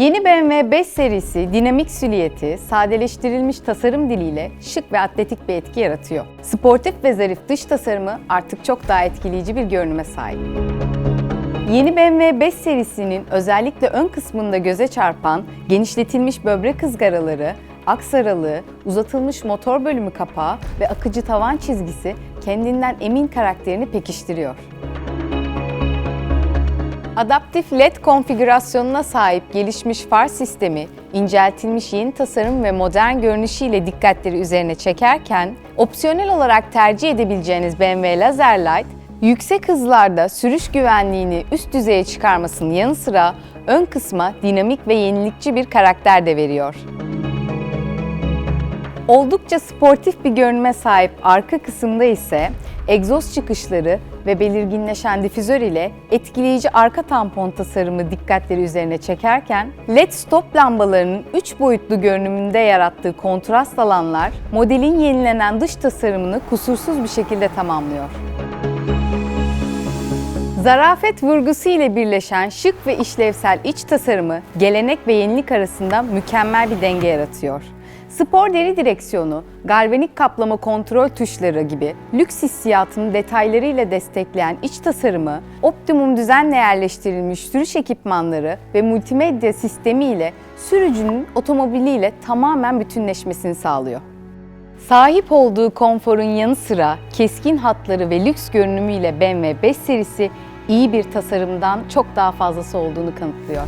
Yeni BMW 5 serisi dinamik silüeti, sadeleştirilmiş tasarım diliyle şık ve atletik bir etki yaratıyor. Sportif ve zarif dış tasarımı artık çok daha etkileyici bir görünüme sahip. Yeni BMW 5 serisinin özellikle ön kısmında göze çarpan genişletilmiş böbrek ızgaraları, aks aralığı, uzatılmış motor bölümü kapağı ve akıcı tavan çizgisi kendinden emin karakterini pekiştiriyor. Adaptif LED konfigürasyonuna sahip gelişmiş far sistemi, inceltilmiş yeni tasarım ve modern görünüşüyle dikkatleri üzerine çekerken, opsiyonel olarak tercih edebileceğiniz BMW Lazerlight, yüksek hızlarda sürüş güvenliğini üst düzeye çıkarmasının yanı sıra ön kısma dinamik ve yenilikçi bir karakter de veriyor. Oldukça sportif bir görünüme sahip arka kısımda ise egzoz çıkışları ve belirginleşen difüzör ile etkileyici arka tampon tasarımı dikkatleri üzerine çekerken LED stop lambalarının 3 boyutlu görünümünde yarattığı kontrast alanlar modelin yenilenen dış tasarımını kusursuz bir şekilde tamamlıyor. Zarafet vurgusu ile birleşen şık ve işlevsel iç tasarımı gelenek ve yenilik arasında mükemmel bir denge yaratıyor. Spor deri direksiyonu, galvanik kaplama kontrol tuşları gibi lüks hissiyatını detaylarıyla destekleyen iç tasarımı, optimum düzenle yerleştirilmiş sürüş ekipmanları ve multimedya sistemi ile sürücünün otomobiliyle tamamen bütünleşmesini sağlıyor. Sahip olduğu konforun yanı sıra keskin hatları ve lüks görünümüyle BMW 5 serisi iyi bir tasarımdan çok daha fazlası olduğunu kanıtlıyor.